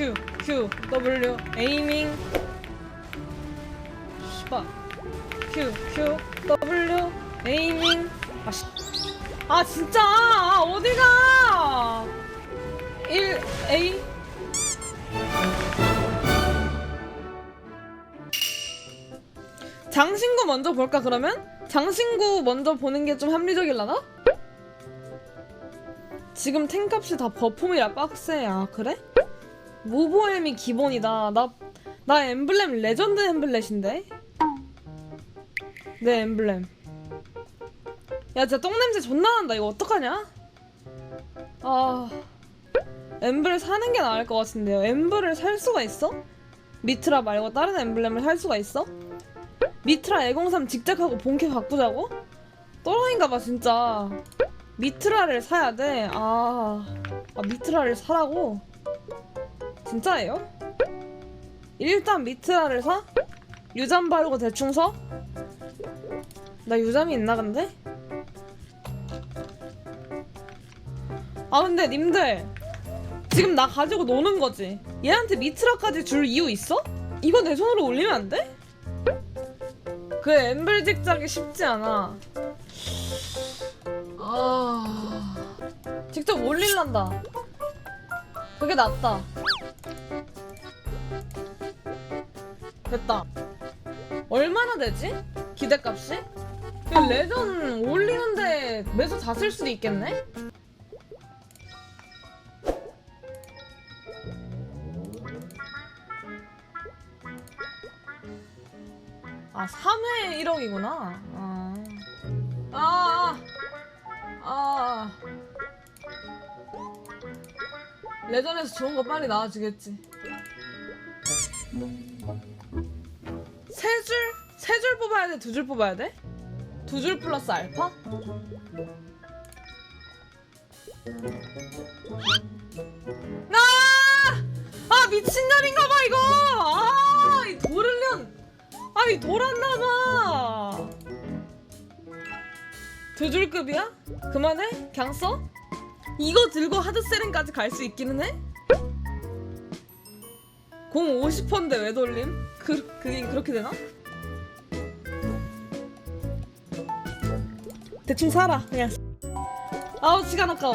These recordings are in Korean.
Q W 에이밍 씨발 Q Q W 에이밍 아 씨. 아 진짜? 아, 어디가? 1 A. 장신구 먼저 볼까 그러면? 장신구 먼저 보는 게 좀 합리적일라나? 지금 탱값이 다 버품이라 빡세. 아 그래? 무보엠이 기본이다 나, 나 엠블렘 레전드 엠블렛인데? 내 엠블렘 야 진짜 똥냄새 존나 난다 이거 어떡하냐? 아 엠블 사는 게 나을 것 같은데요 엠블을 살 수가 있어? 미트라 말고 다른 엠블렘을 살 수가 있어? 미트라 103 직작하고 본캐 바꾸자고? 또라이인가봐 진짜 미트라를 사야 돼. 아, 아 미트라를 사라고? 진짜예요? 일단 미트라를 사? 유잠 바르고 대충 서? 나 유잠이 있나 근데? 아 근데 님들 지금 나 가지고 노는 거지? 얘한테 미트라까지 줄 이유 있어? 이거 내 손으로 올리면 안 돼? 그 엠블 직작이 쉽지 않아. 아 직접 올릴란다 그게 낫다 됐다 얼마나 되지? 기대값이? 이 레전 올리는데 매수 다 쓸 수도 있겠네? 아 3회 1억이구나 아. 아, 아, 아. 레전에서 좋은 거 빨리 나와주겠지. 세 줄? 세 줄 뽑아야 돼? 두 줄 뽑아야 돼? 두 줄 플러스 알파? 나! 아, 미친년인가봐, 이거! 아, 이 도를련! 아, 이 돌았나봐! 두 줄급이야? 그만해? 그냥 써? 이거 들고 하드세링까지 갈 수 있기는 해? 공 50%인데 왜 돌림? 그, 그게 그렇게 되나? 대충 살아 그냥 아우 시간 아까워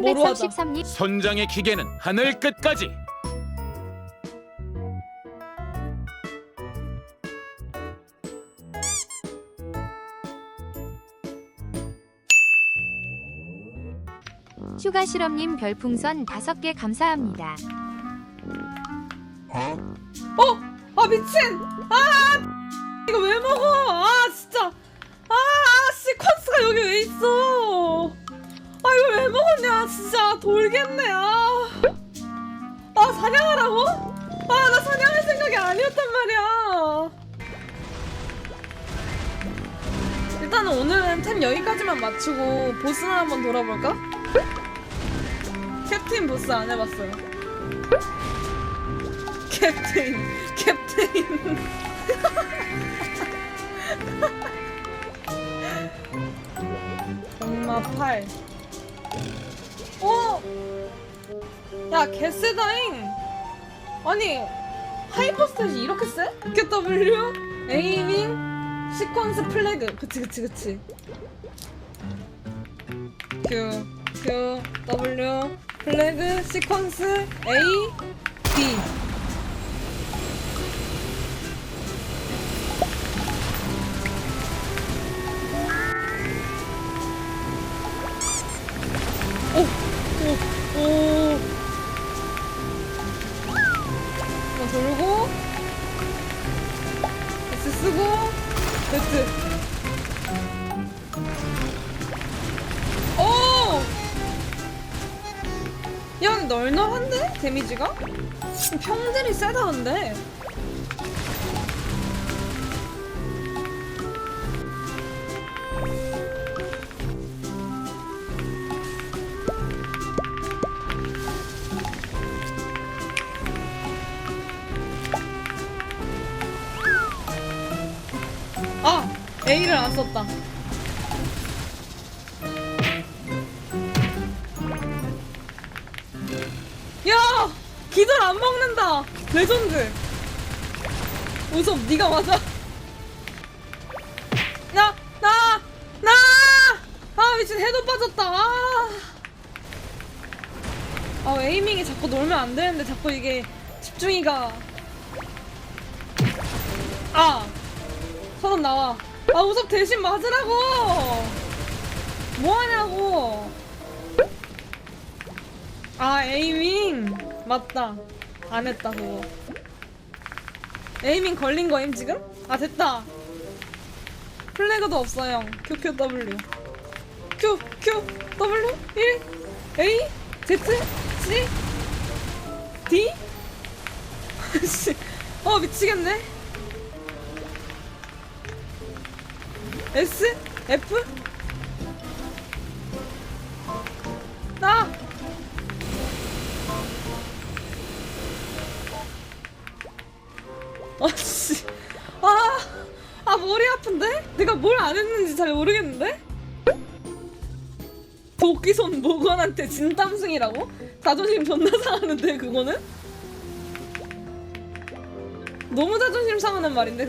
뭐로 하자? 333님 선장의 기계는 하늘 끝까지 휴가 실험님 별풍선 5개 감사합니다. 어? 아 미친! 아 이거 왜 먹어? 아 진짜 아, 아 시퀀스가 여기 왜 있어? 아 이거 왜 먹었냐 진짜 돌겠네 아. 아 사냥하라고? 아 나 사냥할 생각이 아니었단 말이야 일단은 오늘은 템 여기까지만 맞추고 보스나 한번 돌아볼까? 캡틴 보스 안 해봤어요 캡틴 캡틴. 엄마 팔. 어? 야 개쎄다잉. 아니 하이퍼스탯이 이렇게 쎄? QW 에이밍 시퀀스 플래그. 그치 그치 그치. Q Q W 플래그 시퀀스 A B 야, 근데 널널한데? 데미지가? 평들이 세다, 근데. 아! A를 안 썼다. 기절 안 먹는다. 레전드 우섭 네가 맞아. 나 나 나 아 미친 해도 빠졌다. 아. 아 에이밍이 자꾸 놀면 안 되는데 자꾸 이게 집중이가. 아! 선언 나와. 아 우섭 대신 맞으라고! 뭐하냐고! 아 에이밍 맞다. 안 했다 그거. 에이밍 걸린 거임 지금? 아 됐다. 플래그도 없어요 QQW Q Q W? 1 A? Z? C? D? 씨, 어 미치겠네. S? F? 나 내가 뭘 안 했는지 잘 모르겠는데? 도끼손 모건한테 진땀승이라고? 자존심 존나 상하는데 그거는? 너무 자존심 상하는 말인데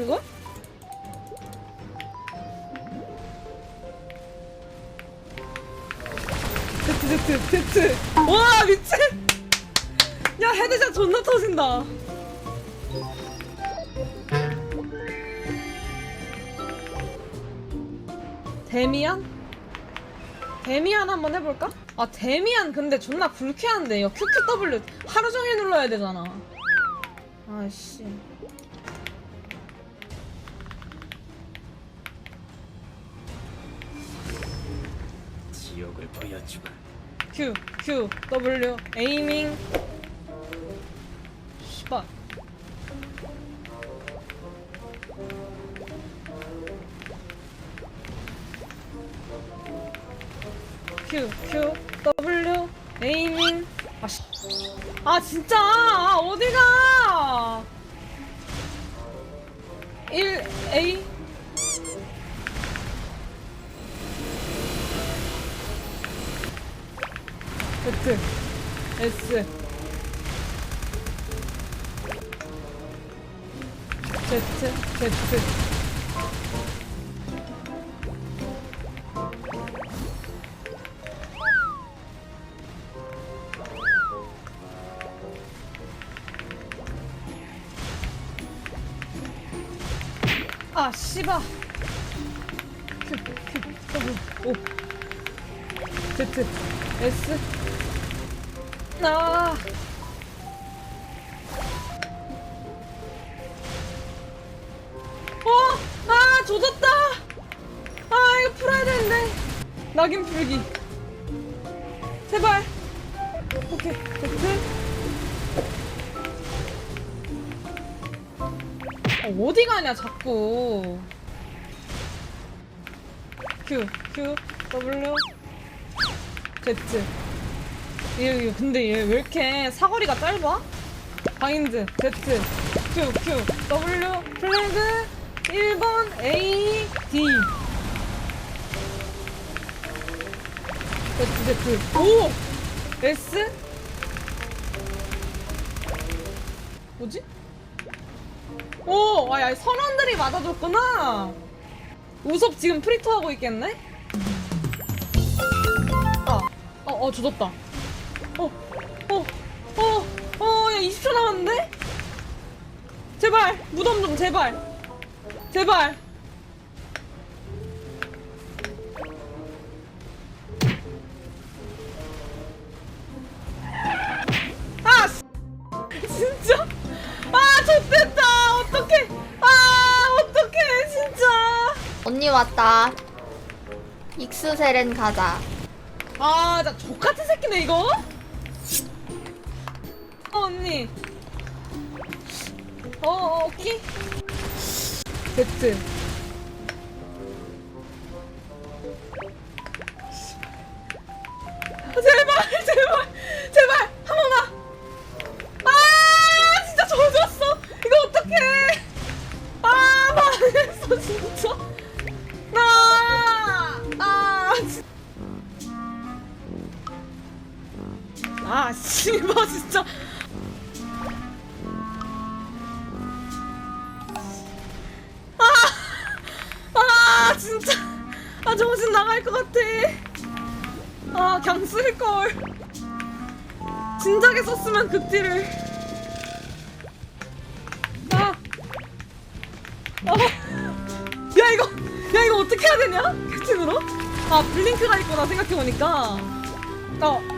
제트 제트 와 미친 야 헤드샷 존나 터진다 데미안? 데미안 한번 해볼까? 아 데미안 근데 존나 불쾌한데 이거 QQW 하루 종일 눌러야 되잖아 아씨 지옥을 보여주마. Q Q W 에이밍 Q W 에이밍 아씨. 아 진짜? 아 어디가? 1 A. Z S. Z Z 아 씨바 Q Q W O Z S 아. 어! 아, 조졌다! 아, 이거 풀어야 되는데. 낙인 풀기. 제발. 오케이, 됐 어, 어디 가냐, 자꾸. Q, Q, W, Z. 얘, 얘 근데 얘 왜 이렇게 사거리가 짧아? 바인드 Z Q Q W 플래그 1번 A D Z Z 오 S 뭐지? 오, 아, 야, 선원들이 맞아줬구나. 우섭 지금 프리토 하고 있겠네? 아, 어, 어, 조졌다. 어, 어, 어, 어, 야, 20초 남았는데? 제발, 무덤 좀, 제발. 제발. 언니 왔다. 익스세렌 가자. 아, 나 족같은 새끼네, 이거? 어, 언니. 어, 어, 오케이. 아, 될것 같아. 아, 그냥 쓸걸. 진작에 썼으면 그 띠를. 아. 아. 야, 이거, 야, 이거 어떻게 해야 되냐? 캡틴으로? 아, 블링크가 있구나, 생각해보니까. 어.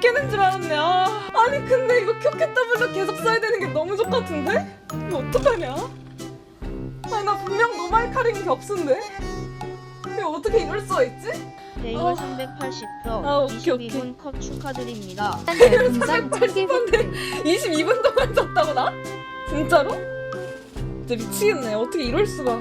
깨는 줄 알았네. 아, 아니, 근데 이거 큐큐 더블로 계속 써야 되는 게 너무 좋같은데? 이거 어떡하냐? 아, 나 분명 노말 카링 겹수인데? 이거 어떻게 이럴 수가 있지? 대율 아. 380표 아, 오케이, 오케이. 22분 컵 축하드립니다. 별풍선 1000개 획득. 22분 동안 잤다고 나? 진짜로? 진짜 미치겠네. 어떻게 이럴 수가?